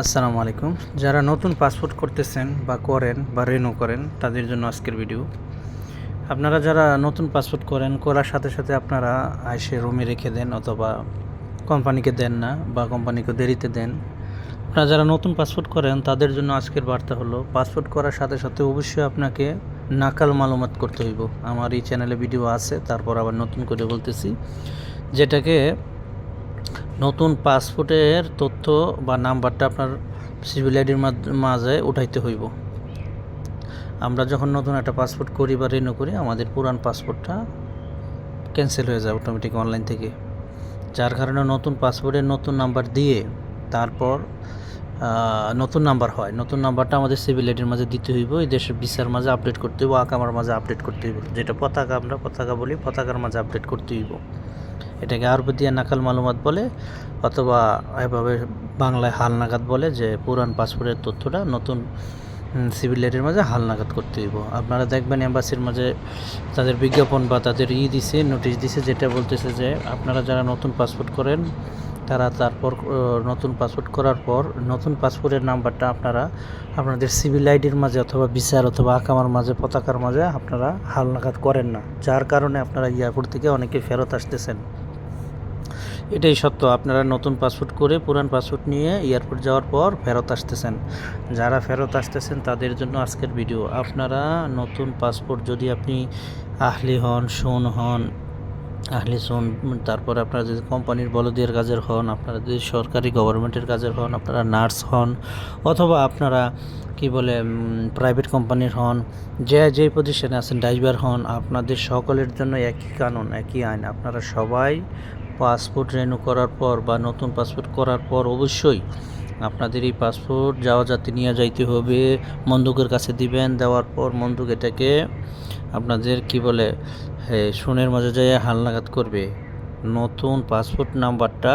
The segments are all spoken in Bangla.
আসসালামু আলাইকুম। যারা নতুন পাসপোর্ট করতেছেন বা করেন বা রেনু করেন, তাদের জন্য আজকের ভিডিও। আপনারা যারা নতুন পাসপোর্ট করেন, করার সাথে সাথে আপনারা এসে রুমে রেখে দেন অথবা কোম্পানিকে দেন না বা কোম্পানিকে দেরিতে দেন। আপনারা যারা নতুন পাসপোর্ট করেন, তাদের জন্য আজকের বার্তা হলো, পাসপোর্ট করার সাথে সাথে অবশ্যই আপনাকে নাকাল মালুমাত করতে হইব। আমার এই চ্যানেলে ভিডিও আছে, তারপর আবার নতুন করে বলতেছি, যেটাকে নতুন পাসপোর্টের তথ্য বা নাম্বারটা আপনার সিভিল আইডির মাঝে উঠাইতে হইব। আমরা যখন নতুন একটা পাসপোর্ট করি বা রিনিউ করি, আমাদের পুরান পাসপোর্টটা ক্যান্সেল হয়ে যায় অটোমেটিক অনলাইন থেকে। যার কারণে নতুন পাসপোর্টের নতুন নাম্বার দিয়ে তারপর নতুন নাম্বার হয়। নতুন নাম্বারটা আমাদের সিভিল আইডির মাঝে দিতে হইব। এই দেশের ভিসার মাঝে আপডেট করতে হইব আকামার মাঝে আপডেট করতে হইব। যেটা পতাকা আমরা পতাকা বলি, পতাকার মাঝে আপডেট করতে হইব। এটাকে আরবি দিয়ে নাকাল মালুমাত বলে, অথবা এভাবে বাংলায় হালনাগাদ বলে, যে পুরান পাসপোর্টের তথ্যটা নতুন সিভিল লাইটের মাঝে হালনাগাদ করতে হইব। আপনারা দেখবেন এম্বাসির মাঝে তাদের বিজ্ঞাপন বা তাদের ই দিছে নোটিশ দিছে, যেটা বলতেছে যে আপনারা যারা নতুন পাসপোর্ট করেন তারা তারপর নতুন পাসপোর্ট করার পর, নতুন পাসপোর্টের নাম্বারটা আপনারা আপনাদের সিভিল আইডির মাঝে অথবা বিচার অথবা আকামার মাঝে, পতাকার মাঝে আপনারা হালনাঘাত করেন না। যার কারণে আপনারা এয়ারপোর্ট থেকে অনেকে ফেরত আসতেছেন। এটাই সত্য। আপনারা নতুন পাসপোর্ট করে পুরান পাসপোর্ট নিয়ে এয়ারপোর্ট যাওয়ার পর ফেরত আসতেছেন। যারা ফেরত আসতেছেন, তাদের জন্য আজকের ভিডিও আপনারা নতুন পাসপোর্ট যদি আপনি আহলি হন সোন হন আহলি সোন, তারপরে আপনারা যদি কোম্পানির বলদিয়ার কাজের হন, আপনারা যদি সরকারি গভর্নমেন্টের কাজের হন, আপনারা নার্স হন, অথবা আপনারা কি বলে প্রাইভেট কোম্পানির হন, যে যেই পজিশনে আছেন ড্রাইভার হন, আপনাদের সকলের জন্য একই কানুন, একই আইন। আপনারা সবাই পাসপোর্ট রেনু করার পর বা নতুন পাসপোর্ট করার পর অবশ্যই আপনাদের এই পাসপোর্ট যাওয়া যাতে নিয়ে যাইতে হবে। মন্দুকের কাছে দিবেন, দেওয়ার পর মন্দুক এটাকে আপনাদের কি বলে সোনের মাঝে যায় হালনাগাদ করবে। নতুন পাসপোর্ট নাম্বারটা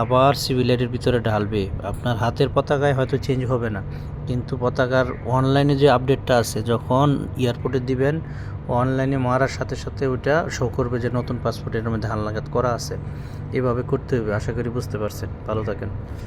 আবার সিভিল আইডির ভিতরে ঢালবে। আপনার হাতের পতাকায় হয়তো চেঞ্জ হবে না। কিন্তু পতাকার অনলাইনে যে আপডেটটা আছে, যখন এয়ারপোর্টে দিবেন অনলাইনে মারার সাথে সাথে ওইটা শো করবে যে নতুন পাসপোর্টের মধ্যে হালনাগাদ করা আছে। এভাবে করতে হবে, আশা করি বুঝতে পারছেন। ভালো থাকেন।